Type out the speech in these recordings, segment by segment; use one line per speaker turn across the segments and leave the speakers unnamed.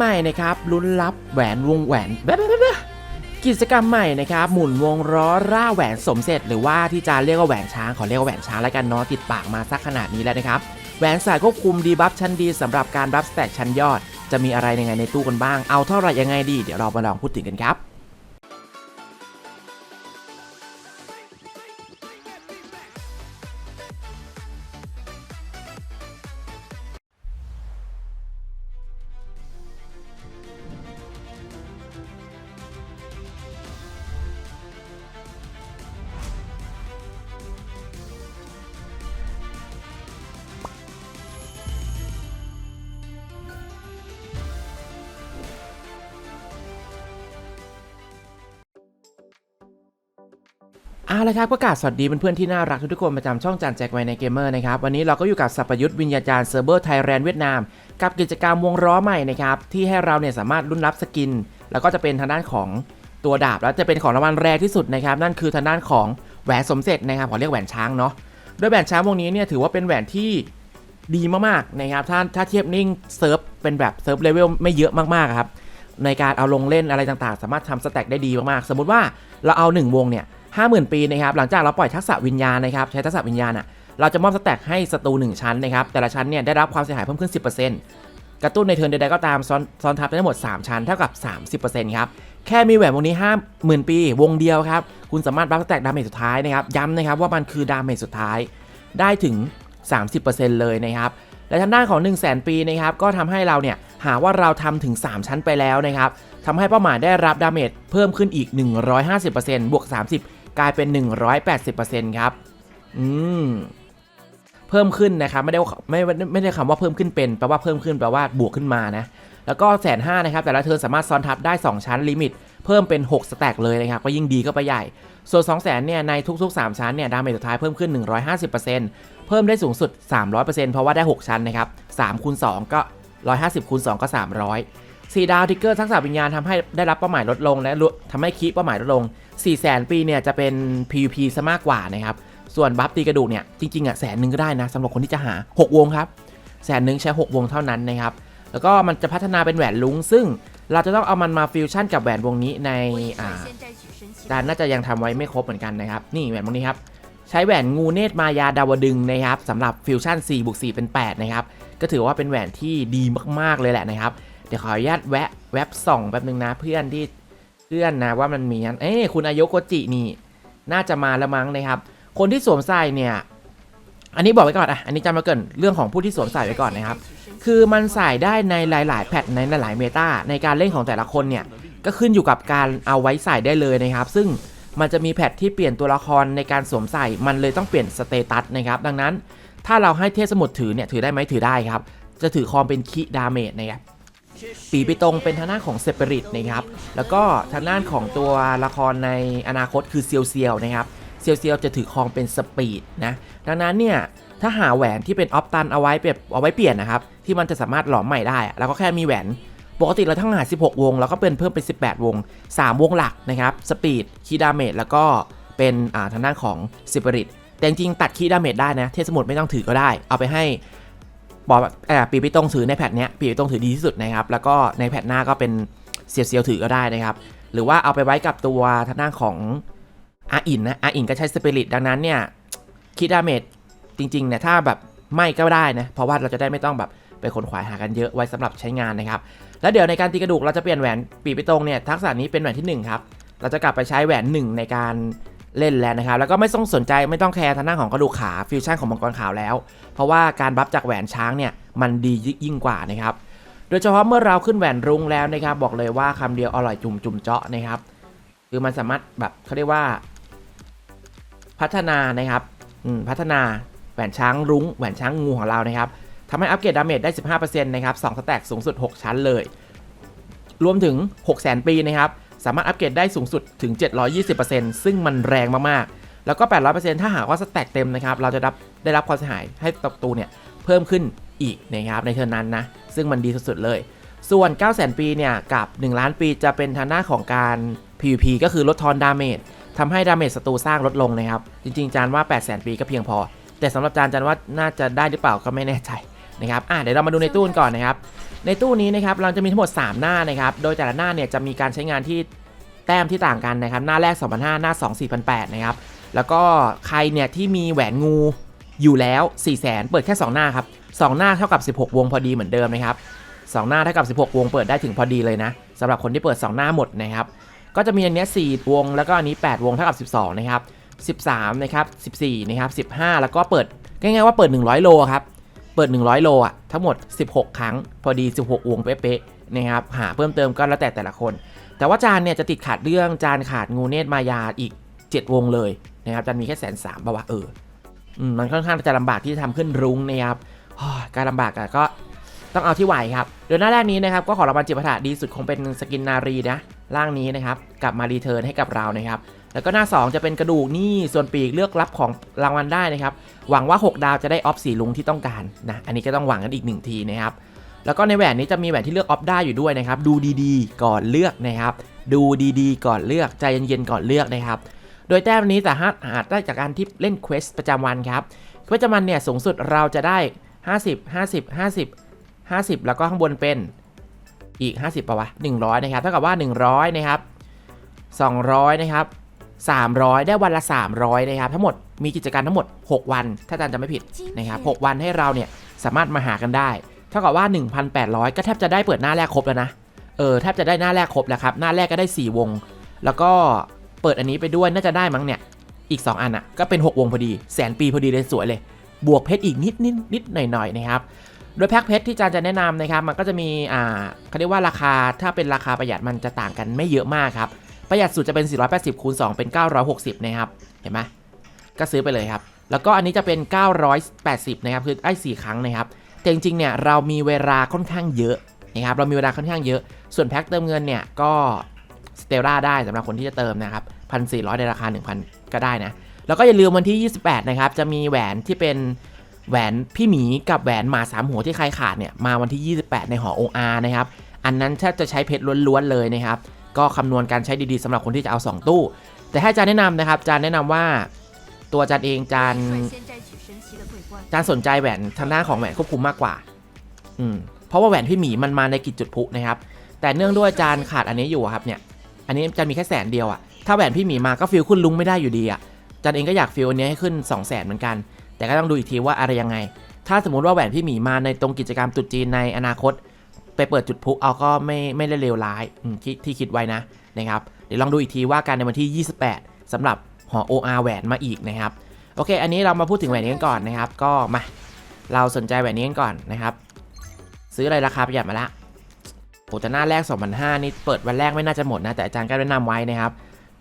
ใหม่นะครับลุ้นรับแหวนวงแหวนแบ๊บแบ๊บกิจกรรมใหม่นะครับหมุนวงล้อร่าแหวนสมเสร็จ หรือว่าที่จะเรียกว่าแหวนช้างขอเรียกว่าแหวนช้างแล้วกันเนาะติดปากมาสักขนาดนี้แล้วนะครับแหวนสายควบคุมดีบัฟชั้นดีสำหรับการรับสแต็กชั้นยอด จะมีอะไรยังไงในตู้กันบ้างเอาเท่าไหร่ยังไงดีเดี๋ยวเรามาลองพูดถึงกันครับ เอาละครับประกาศสวัสดีเพื่อนๆที่น่ารักทุกคนประจำช่องจานแจกไว้ในเกมเมอร์นะครับวันนี้เราก็อยู่กับสัปยุทธ์วิญญาจารย์เซิร์ฟเวอร์ไทยแลนด์เวียดนาม กับกิจกรรมวงล้อใหม่นะครับที่ให้เราเนี่ยสามารถรุ่นรับสกิน แล้วก็จะเป็นทางด้านของตัวดาบ แล้วจะเป็นของรางวัลแรกที่สุดนะครับนั่นคือทางด้านของแหวนสมเสร็จนะครับขอเรียกแหวนช้างเนาะโดยแหวนช้างวงนี้เนี่ยถือว่าเป็นแหวนที่ดีมากๆนะครับถ้าถ้าเทียบนิ่งเซิร์ฟเป็นแบบเซิร์ฟเลเวลไม่เยอะมากๆครับในการเอาลงเล่นอะไรต่างๆ สามารถทำสแต็กได้ดีมากๆ สมมติว่าเราเอา 1 วงเนี่ย 50,000 ปีนะครับหลังจากเราปล่อยทักษะวิญญาณนะครับใช้ทักษะวิญญาณอะเราจะมอบสแต็กให้ศัตรู1ชั้นนะครับแต่ละชั้นเนี่ยได้รับความเสียหายเพิ่มขึ้น 10%กระตุ้นในเทิร์นใดๆก็ตามซ้อนซ้อนทับได้ทั้งหมด 3 ชั้นเท่ากับ 30%ครับแค่มีแหวนวงนี้ 50,000 ปี วงเดียวครับคุณสามารถรับสแต็กดาเมจสุดท้ายนะครับย้ำนะครับว่ามันคือดาเมจสุดท้ายได้ถึง 30%เลยนะครับและทางด้านของ 1 0 0 0 0 0 ปีนะครับก็ทำให้เราเนี่ยหาว่าเราทำถึง 3 ชั้นไปแล้วนะครับทำให้เป้าหมายได้รับดาเมจเพิ่มขึ้นอีก 150%บวก 30 กลายเป็น 180%ครับ อืม เพิ่มขึ้นนะครับ ไม่ได้ไม่ไม่ได้คำว่าเพิ่มขึ้นเป็นแปลว่าเพิ่มขึ้นแปลว่าบวกขึ้นมานะ แล้วก็แสนห้านะครับ แต่ละเทิร์นสามารถซ้อนทับได้ 2 ชั้นลิมิต เพิ่มเป็น 6 สแต็กเลยนะครับ ก็ยิ่งดีก็ไปใหญ่ ส่วน 2 0 0 0 0 0เนี่ยในทุก ๆ 3 ชั้นเนี่ยดาเมจสุดท้ายเพิ่มขึ้น 150%เพิ่มได้สูงสุด 300%เพราะว่าได้ 6 ชั้นนะครับ3คูณ2ก็150คูณ2ก็ 300 4 ดาวทิกเกอร์ทักษะวิญญาณทำให้ได้รับเป้าหมายลดลง และทำให้คีย์เป้าหมายลดลง 4 0 0 0 0 0ปีเนี่ยจะเป็น PVP ซะมากกว่านะครับ ส่วนบัฟตีกระดูกเนี่ยจริงๆอะแสนหนึ่งก็ได้นะสำหรับคนที่จะหา 6 วงครับแสนหนึ่งใช้ 6 วงเท่านั้นนะครับ แล้วก็มันจะพัฒนาเป็นแหวนลุง ซึ่งเราจะต้องเอามันมาฟิวชั่นกับแหวนวงนี้ในอ่าดานน่าจะยังทำไว้ไม่ครบเหมือนกันนะครับนี่แหวนวงนี้ครับใช้แหวนงูเนตรมายาดาวดึงนะครับสำหรับฟิวชั่น4บวก4เป็น 8 นะครับ ก็ถือว่าเป็นแหวนที่ดีมากๆเลยแหละนะครับ เดี๋ยวขออนุญาตแวะแวบส่องแป๊บนึงนะเพื่อนที่ พื่อนนะว่ามันมีอันเอ้คุณอายุโกจินี่ น่าจะมาล้วมั้งนะครับ คนที่สวมใส่เนี่ย อันนี้บอกไว้ก่อนอะ อันนี้จำมาเกินเรื่องของผู้ที่สวมใส่ไว้ก่อนนะครับ คือมันใส่ได้ในหลาย ๆ แพทในหลายๆเมตาในการเล่นของแต่ละคนเนี่ย ก็ขึ้นอยู่กับการเอาไว้ใส่ได้เลยนะครับ ซึ่งมันจะมีแพทที่เปลี่ยนตัวละครในการสวมใส่ มันเลยต้องเปลี่ยนสเตตัสนะครับ ดังนั้น ถ้าเราให้เทพสมุดถือเนี่ยถือได้ไหมถือได้ครับ จะถือคอมเป็นคิดาเมจนะครับ ปีไปตรงเป็นทางด้านของเซเปริตนะครับ แล้วก็ทางด้านของตัวละครในอนาคตคือเซียวเซียวนะครับ เซียวเซียวจะถือครองเป็นสปีดนะ ดังนั้นเนี่ยถ้าหาแหวนที่เป็นออฟตันเอาไว้เปลี่ยนเอาไว้เปลี่ยนนะครับ ที่มันจะสามารถหลอมใหม่ได้ แล้วก็แค่มีแหวน ปกติเราทั้งหา 16 วง แล้วก็เป็นเพิ่มเป็น 18 วง 3 วงหลักนะครับ สปีด คีดาเมจ แล้วก็เป็นทางด้านของสปิริตแต่จริงตัดคีดาเมจได้นะ เทสมุดไม่ต้องถือก็ได้ เอาไปให้ บอกเอ่อปีไปตรงถือในแพทเนี้ยปีไปตรงถือดีที่สุดนะครับ แล้วก็ในแพทหน้าก็เป็นเซียวเซียวถือก็ได้นะครับ หรือว่าเอาไปไว้กับตัวทางด้านของอาอินนะอาอินก็ใช้สปิริตดังนั้นเนี่ยคีดาเมจจริงๆเนี่ยถ้าแบบไม่ก็ได้นะ เพราะว่าเราจะได้ไม่ต้องแบบไปขนขวายหากันเยอะไว้สำหรับใช้งานนะครับ แล้วเดี๋ยวในการตีกระดูกเราจะเปลี่ยนแหวนปีไปตรงเนี่ยทักษะนี้เป็นแหวนที่ 1 ครับ เราจะกลับไปใช้แหวน 1 ในการ เล่นแล้วนะครับ แล้วก็ไม่ต้องสนใจไม่ต้องแคร์ทางด้านของกระดูกขาฟิวชั่นของมังกรขาวแล้ว เพราะว่าการบัฟจากแหวนช้างเนี่ยมันดียิ่งกว่านะครับ โดยเฉพาะเมื่อเราขึ้นแหวนรุ้งแล้วนะครับ บอกเลยว่าคำเดียวอร่อยจุ่มจุ่มเจาะนะครับ คือมันสามารถแบบเขาเรียกว่า พัฒนานะครับพัฒนาแหวนช้างรุ้งแหวนช้างงูของเรานะครับทำให้อัปเกรดดาเมจได้ 15%นะครับ2สแต็กสูงสุด 6 ชั้นเลย รวมถึง 600,000 ปีนะครับ สามารถอัปเกรดได้สูงสุดถึง 720%ซึ่งมันแรงมากๆ แล้วก็ 800%ถ้าหากว่าสแต็กเต็มนะครับ เราจะได้ได้รับความเสียหายให้ศัตรูเนี่ยเพิ่มขึ้นอีกนะครับในเทิร์นนั้นนะ ซึ่งมันดีสุดๆเลย ส่วน 900,000 ปีเนี่ยกับ 1 ล้านปีจะเป็นทางหน้าของการ PVP ก็คือลดทอนดาเมจทำให้ดาเมจศัตรูสร้างลดลงนะครับ จริงๆ จานว่า 800,000 ปีก็เพียงพอ แต่สำหรับจานจานว่าน่าจะได้หรือเปล่าก็ไม่แน่ใจ นะครับอะเดี๋ยวเรามาดูในตู้ก่อนนะครับ ในตู้นี้นะครับเราจะมีทั้งหมด 3 หน้านะครับโดยแต่ละหน้าเนี่ยจะมีการใช้งานที่แต้มที่ต่างกันนะครับ หน้าแรก 2,500หน้า 2 4,800นะครับแล้วก็ใครเนี่ยที่มีแหวนงูอยู่แล้ว 4 0 0 0 0 0เปิดแค่ 2 หน้าครับ2หน้าเท่ากับ 16 วงพอดีเหมือนเดิมนะครับ2หน้าเท่ากับ 16 วงเปิดได้ถึงพอดีเลยนะสำหรับคนที่เปิด 2 หน้าหมดนะครับก็จะมีอันนี้4วง แล้วก็อันนี้ 8 วงเท่ากับ 12 นะครับ 13 นะครับ 14 นะครับ 15 แล้วก็เปิดง่ายๆว่าเปิด 100 โลครับ ปิด 100 โลอะทั้งหมด 16 ครั้ง พอดี 16วงเป๊ะๆนะครับหาเพิ่มเติมก็แล้วแต่แต่ละคน แต่ว่าจานเนี่ยจะติดขัดเรื่องจานขาดงูเนตรมายาอีก 7 วงเลยนะครับจานมีแค่แสนสามป่าวะเออมันค่อนข้างจะลำบากที่จะทำขึ้นรุ้งนะครับการลำบากอะก็ต้องเอาที่ไหวครับโดยหน้าแรกนี้นะครับก็ขอรางวัลจิปาถะดีสุดคงเป็นสกินนารีนะร่างนี้นะครับกลับมารีเทิร์นให้กับเรานะครับ แล้วก็หน้า 2 จะเป็นกระดูกนี่ส่วนปีกเลือกรับของรางวัลได้นะครับ หวังว่า 6 ดาวจะได้ออฟสีลุงที่ต้องการนะอันนี้ก็ต้องหวังกันอีก 1 ทีนะครับแล้วก็ในแหวนนี้จะมีแหวนที่เลือกออฟได้อยู่ด้วยนะครับ ดูดีๆ ก่อนเลือกนะครับ ดูดีๆ ก่อนเลือกใจเย็นๆก่อนเลือกนะครับ โดยแต้มนี้สามารถหาได้จากการที่เล่นเควสประจำวันครับเควสประจำวันเนี่ยสูงสุดเราจะได้ 50 50 50 50 แล้วก็ข้างบนเป็นอีก 50ป่าวะ100 นะครับเท่ากับว่า 100 นะครับ 200 นะครับ 300 ได้วันละ 300นะครับทั้งหมดมีกิจการทั้งหมด 6 วัน ถ้าอาจารย์จะไม่ผิดนะครับ6วันให้เราเนี่ยสามารถมาหากันได้ เท่ากับว่า 1,800 ก็แทบจะได้เปิดหน้าแรกครบแล้วนะเออแทบจะได้หน้าแรกครบแล้วครับหน้าแรกก็ได้ 4 วง แล้วก็เปิดอันนี้ไปด้วยน่าจะได้มั้งเนี่ยอีก 2 อันอะก็เป็น 6 วงพอดีแสนปีพอดีเลยสวยเลย บวกเพชรอีกนิดนิดนิดหน่อยหน่อยนะครับโดยแพ็คเพชรที่อาจารย์จะแนะนำนะครับมันก็จะมีอ่าเขาเรียกว่าราคาถ้าเป็นราคาประหยัดมันจะต่างกันไม่เยอะมากครับ ประหยัดสุดจะเป็น 480คูณ2เป็น 960 นะครับ เห็นไหมก็ซื้อไปเลยครับ แล้วก็อันนี้จะเป็น 980 นะครับ คือไอ้4ครั้งนะครับ แต่จริงๆ เนี่ยเรามีเวลาค่อนข้างเยอะนะครับ เรามีเวลาค่อนข้างเยอะ ส่วนแพ็คเติมเงินเนี่ยก็สเตลล่าได้สำหรับคนที่จะเติมนะครับ1,400 ในราคา 1,000 ก็ได้นะ แล้วก็อย่าลืมวันที่ 28 นะครับ จะมีแหวนที่เป็นแหวนพี่หมีกับแหวนหมาสามหัวที่ใครขาดเนี่ยมาวันที่ 28 ในหอองอานะครับ อันนั้นแทบจะใช้เพชรล้วนๆเลยนะครับ ก็คำนวณการใช้ดีๆสำหรับคนที่จะเอา 2 ตู้ แต่ให้อาจารย์แนะนำนะครับอาจารย์แนะนำว่าตัวอาจารย์เองอาจารย์อาจารย์สนใจแหวนทางหน้าของแหวนควบคุมมากกว่าอืมเพราะว่าแหวนพี่หมีมันมาในกิจจุดพุนะครับ แต่เนื่องด้วยอาจารย์ขาดอันนี้อยู่ครับเนี่ย อันนี้อาจารย์มีแค่แสนเดียวอะ่ะถ้าแหวนพี่หมีมาก็ฟิลขึ้นลุงไม่ได้อยู่ดีอะ่ะอาจารย์เองก็อยากฟิลอันนี้ให้ขึ้น2องแสนเหมือนกัน แต่ก็ต้องดูอีกทีว่าอะไรยังไง ถ้าสมมติว่าแหวนพี่หมีมาในตรงกิจกรรมตุดจีนในอนาคต ไปเปิดจุดพุเอาก็ไม่ไม่ได้เลวร้ายที่ที่คิดไว้นะนะครับ เดี๋ยวลองดูอีกทีว่าการในวันที่ 28สำหรับหอ OR แหวนมาอีกนะครับ โอเค อันนี้เรามาพูดถึงแหวนนี้กันก่อนนะครับ ก็มา เราสนใจแหวนนี้กันก่อนนะครับ ซื้ออะไรราคาประหยัดมาละโอ้แต่หน้าแรก2,500นี่เปิดวันแรกไม่น่าจะหมดนะ แต่อาจารย์ก็แนะนำไว้นะครับ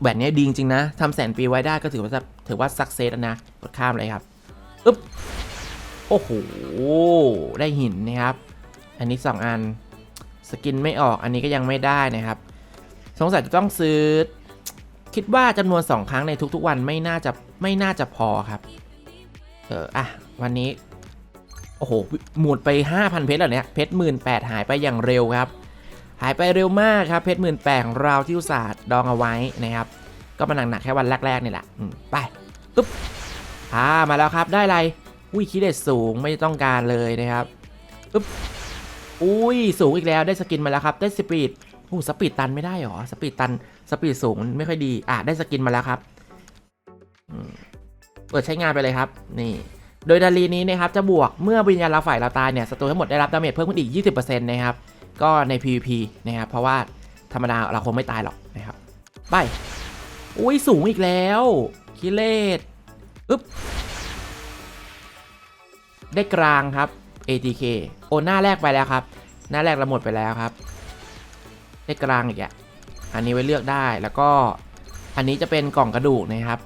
แหวนนี้ดีจริงนะทำแสนปีไว้ได้ก็ถือว่าถือว่าสักเซสนะกดข้ามเลยครับ อึ๊บ โอ้โห ได้หินนะครับ อันนี้ 2 อัน สกินไม่ออก อันนี้ก็ยังไม่ได้นะครับ สงสัยจะต้องซื้อ คิดว่าจำนวน 2 ครั้งในทุกๆวันไม่น่าจะไม่น่าจะพอครับ เอออะ วันนี้ โอ้โห หมดไป 5,000 เพชรแล้วเนี่ย เพชรหมื่นแปดหายไปอย่างเร็วครับ หายไปเร็วมากครับ เพชรหมื่นแปดของเราที่อุตส่าห์ดองเอาไว้นะครับ ก็มาหนักๆแค่วันแรกๆนี่แหละไปปึ๊บอ่ามาแล้วครับ ได้อะไร อุ้ยคิดเด็ดสูงไม่ต้องการเลยนะครับปึ๊บ อุ้ยสูงอีกแล้วได้สกินมาแล้วครับ ได้สปีดโอ้สปีดตันไม่ได้หรอสปีดตันสปีดสูงไม่ค่อยดีอะได้สกินมาแล้วครับเปิดใช้งานไปเลยครับ นี่ โดยดารีนี้นะครับจะบวกเมื่อวิญญาณเราฝ่ายเราตายเนี่ยศัตรูทั้งหมดได้รับดาเมจเพิ่มขึ้นอีก 20%นะครับก็ใน PVP นะครับเพราะว่าธรรมดาเราคงไม่ตายหรอกนะครับไปอุ้ยสูงอีกแล้วคิเลตอึ๊บได้กลางครับ ATK โอหน้าแรกไปแล้วครับ หน้าแรกเราหมดไปแล้วครับได้กลางอีกอะอันนี้ไว้เลือกได้แล้วก็อันนี้จะเป็นกล่องกระดูกนะครับ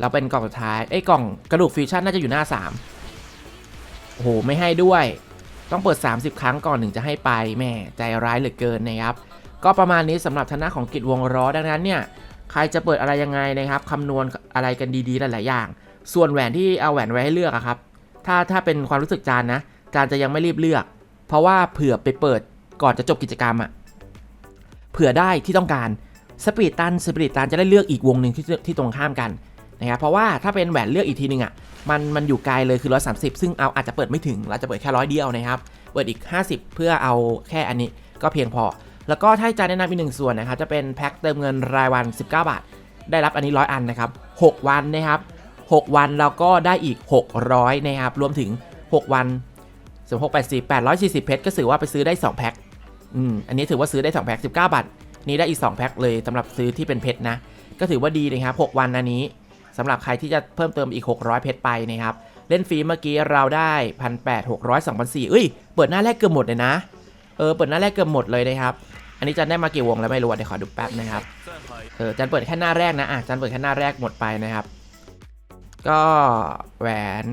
เราเป็นกล่องสุดท้ายไอ้ยกล่องกระดูกฟิวชั่นน่าจะอยู่หน้า 3 โอ้โห ไม่ให้ด้วย ต้องเปิด 30 ครั้งก่อนถึงจะให้ไปแม่ใจร้ายเหลือเกินนะครับ ก็ประมาณนี้สำหรับทางด้าของกิจวงล้อดังนั้นเนี่ยใครจะเปิดอะไรยังไงนะครับคำนวณอะไรกันดีๆหลายๆอย่าง ส่วนแหวนที่เอาแหวนไว้ให้เลือกอะครับ ถ้าถ้าเป็นความรู้สึกจานนะ จานจะยังไม่รีบเลือก เพราะว่าเผื่อไปเปิดก่อนจะจบกิจกรรมอะเผื่อได้ที่ต้องการสปีดตันสปีดตันจะได้เลือกอีกวงหนึ่งที่ที่ตรงข้ามกันนะครับเพราะว่าถ้าเป็นแหวนเลือกอีกทีนึงอะมันมันอยู่ไกลเลยคือ 130 ซึ่งเอาอาจจะเปิดไม่ถึง เราจะเปิดแค่ร้อยเดียวนะครับ เปิดอีก 50 เพื่อเอาแค่อันนี้ก็เพียงพอ แล้วก็ถ้าจะแนะนำอีกหนึ่งส่วนนะครับจะเป็นแพ็คเติมเงินรายวัน 19 บาท ได้รับอันนี้ 100 อันนะครับ 6 วันนะครับ 6 วันเราก็ได้อีก 600 นะครับ รวมถึง 6 วัน สมหกแปดสี่แปดร้อยสี่สิบเพชรก็ถือว่าไปซื้อได้2แพ็คอืมอันนี้ถือว่าซื้อได้2แพ็ค19บเก้าบาทนี้ได้อีก2แพ็คเลยสำหรับซื้อที่เป็นเพชรนะ ก็ถือว่าดีนะครับ6วันอันนี้สำหรับใครที่จะเพิ่มเติมอีก 600 เพชรไปนะครับเล่นฟรีเมื่อกี้เราได้พันแปดหกร้อยสองพันสี่เอ้ยเปิดหน้าแรกเกือบหมดเลยนะเออเปิดหน้าแรกเกือบหมดเลยนะครับอันนี้จันได้มากี่วงแล้วไม่รู้เดี๋ยวขอดูแป๊บนะครับเออจันเปิดแค่หน้าแรกนะอะจันเปิดแค่หน้าแรกหมดไปนะครับ ก็แหวน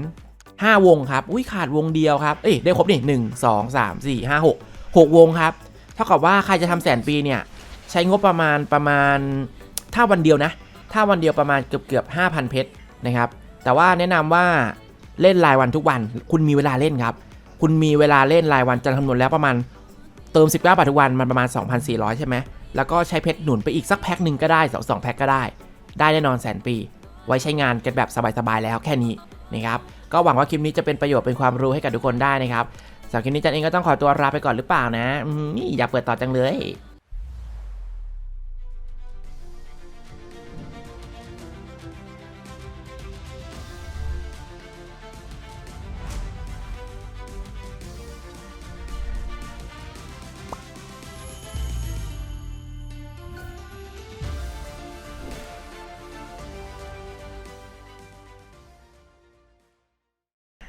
5 วงครับ อุ้ยขาดวงเดียวครับ เอ้ยได้ครบนี่หนึ่งสองสามสี่ห้าหกหกวงครับ เท่ากับว่าใครจะทำแสนปีเนี่ย ใช้งบประมาณประมาณ ถ้าวันเดียวนะ ถ้าวันเดียวประมาณเกือบเกือบห้าพันเพชรนะครับ แต่ว่าแนะนำว่าเล่นรายวันทุกวัน คุณมีเวลาเล่นครับ คุณมีเวลาเล่นรายวันจะคำนวณแล้วประมาณเติม 19 บาททุกวันมันประมาณ 2,400 ใช่ไหม แล้วก็ใช้เพชรหนุนไปอีกสักแพ็คหนึ่งก็ได้สองสองแพ็คก็ได้ ได้แน่นอนแสนปี ไว้ใช้งานกันแบบสบายๆแล้วแค่นี้นะครับ ก็หวังว่าคลิปนี้จะเป็นประโยชน์เป็นความรู้ให้กับทุกคนได้นะครับสำหรับคลิปนี้จันเองก็ต้องขอตัวลาไปก่อนหรือเปล่านะอืมนี่อยากเปิดต่อจังเลย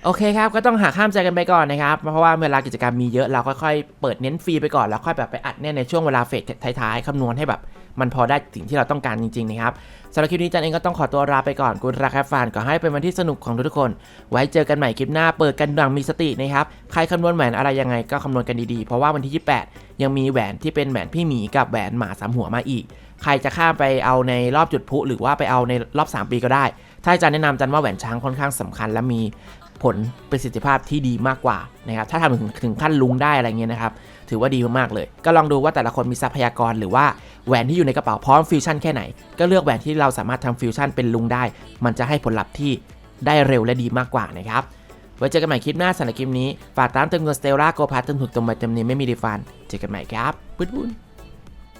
โอเคครับ ก็ต้องหาข้ามใจกันไปก่อนนะครับ เพราะว่าเวลากิจกรรมมีเยอะเราค่อยๆ เปิดเน้นฟรีไปก่อน แล้วค่อยแบบไปอัดเนี่ยในช่วงเวลาเฟสท้ายๆ คำนวณให้แบบ มันพอได้สิ่งที่เราต้องการจริงๆนะครับสำหรับคลิปนี้จันเองก็ต้องขอตัวลาไปก่อนกุณราคาฟานก็ให้เป็นวันที่สนุกของทุกๆคน ไว้เจอกันใหม่คลิปหน้าเปิดกันดังมีสตินะครับใครคำนวณแหวนอะไรยังไงก็คำนวณกันดีๆ เพราะว่าวันที่ 28 ยังมีแหวนที่เป็นแหวนพี่หมีกับแหวนหมาสามหัวมาอีก ใครจะข้ามไปเอาในรอบจุดพุหรือว่าไปเอาในรอบ 3 ปีก็ได้ ถ้าจารย์แนะนำจันว่าแหวนช้างค่อนข้างสำคัญและมี ผลประสิทธิภาพที่ดีมากกว่านะครับถ้าทำถึงถึงขั้นลุงได้อะไรเงี้ยนะครับถือว่าดีมากๆเลย ก็ลองดูว่าแต่ละคนมีทรัพยากรหรือว่าแหวนที่อยู่ในกระเป๋าพร้อมฟิวชั่นแค่ไหน ก็เลือกแหวนที่เราสามารถทำฟิวชั่นเป็นลุงได้ มันจะให้ผลลัพธ์ที่ได้เร็วและดีมากกว่านะครับไว้เจอกันใหม่คลิปหน้าสำหรับคลิปนี้ ฝากตามเติมเงินสเตลล่าโกพาร์ตเติมถูกติมใบเติมนี้ไม่มีรีฟันเจอกันใหม่ครับปุ้น